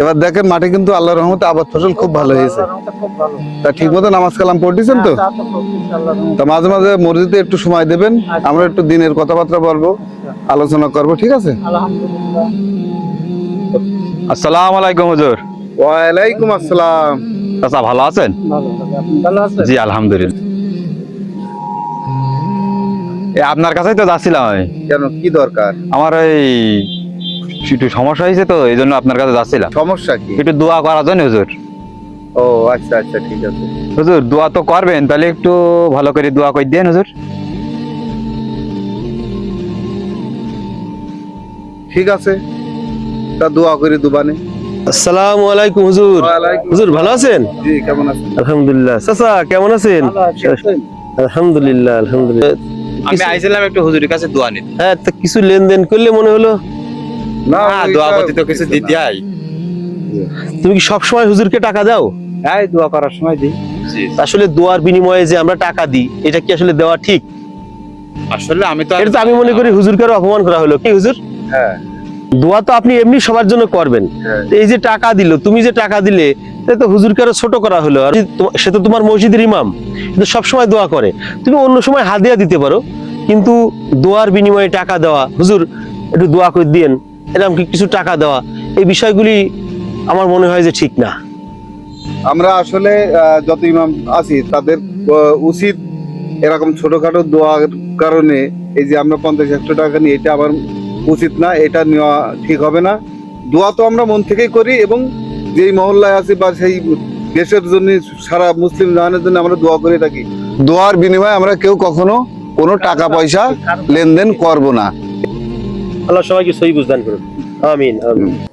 এবার দেখেন মাঠে কিন্তু আল্লাহর রহমতে আবাদ ফসল খুব ভালো হয়েছে। তা ঠিক মতো নামাজ কালাম পড়তেছেন তো? হ্যাঁ, তা মাঝে মাঝে মসজিদে একটু সময় দেবেন আমরা একটু দিনের কথাবার্তা বলব আলোচনা করব ঠিক আছে? আলহামদুলিল্লাহ। আসসালামু আলাইকুম হুজুর। ওয়ালাইকুম আসসালাম। চাচা ভালো আছেন? ভালো ভালো। আপনি ভালো আছেন? জি আলহামদুলিল্লাহ। এ আপনার কাছেই তো যাচ্ছিলাম কেন কি দরকার? আমার এই একটু সমস্যা হয়েছে তো এই জন্য আপনার কাছে যাচ্ছিলাম। সমস্যা কি? একটু দোয়া করার জন্য হুজুর। ও আচ্ছা আচ্ছা ঠিক আছে। হুজুর দোয়া তো করবেন তাহলে একটু ভালো করে দোয়া করে দেন হুজুর। ঠিক আছে তা দোয়া করি দুবানে আসসালামু আলাইকুম হুজুর। হুজুর ভালো আছেন? জি কেমন আছেন? আলহামদুলিল্লাহ। চাচা কেমন আছেন? আলহামদুলিল্লাহ আলহামদুলিল্লাহ। আমি আইছিলাম একটু হুজুরের কাছে দোয়া নিতে। হ্যাঁ তা কিছু লেনদেন করলে মনে হলো? না দোয়া করতে কিছু দিতে তুমি কি সবসময় হুজুরকে টাকা দাও? হ্যাঁ দোয়া করার সময় দিই। আসলে দোয়ার বিনিময়ে যে আমরা টাকা দিই এটা কি আসলে দেওয়া ঠিক? আসলে আমি তো এটা তো আমি মনে করি হুজুরকে অপমান করা হলো। কি হুজুর? হ্যাঁ। দোয়া তো আপনি এমনি সবার জন্য করবেন। হ্যাঁ। এই যে টাকা দিল তুমি যে টাকা দিলে তো হুজুরকে আরও ছোট করা হলো। আর সে তো তোমার মসজিদের ইমাম কিন্তু সবসময় দোয়া করে। তুমি অন্য সময় হাদিয়া দিতে পারো কিন্তু দোয়ার বিনিময়ে টাকা দেওয়া হুজুর একটু দোয়া করে দিয়েন। এরকম কিছু টাকা দেওয়া, এই বিষয়গুলি আমার মনে হয় যে ঠিক না। আমরা আসলে যত ইমাম আছি, তাদের উচিত এরকম ছোটখাটো দোয়ার কারণে এই যে আমরা পঞ্চাশ একশো টাকা নিই, এটা আবার উচিত না, এটা নেওয়া ঠিক হবে না। দোয়া তো আমরা মন থেকেই করি এবং যেই মহল্লায় আছি বা সেই দেশের জন্য সারা মুসলিম জাহানের জন্য আমরা দোয়া করে থাকি। দোয়ার বিনিময়ে আমরা কেউ কখনো কোনো টাকা পয়সা লেনদেন করব না। আল্লাহ সবাইকে সহি বুঝদান করুন আমিন আমিন।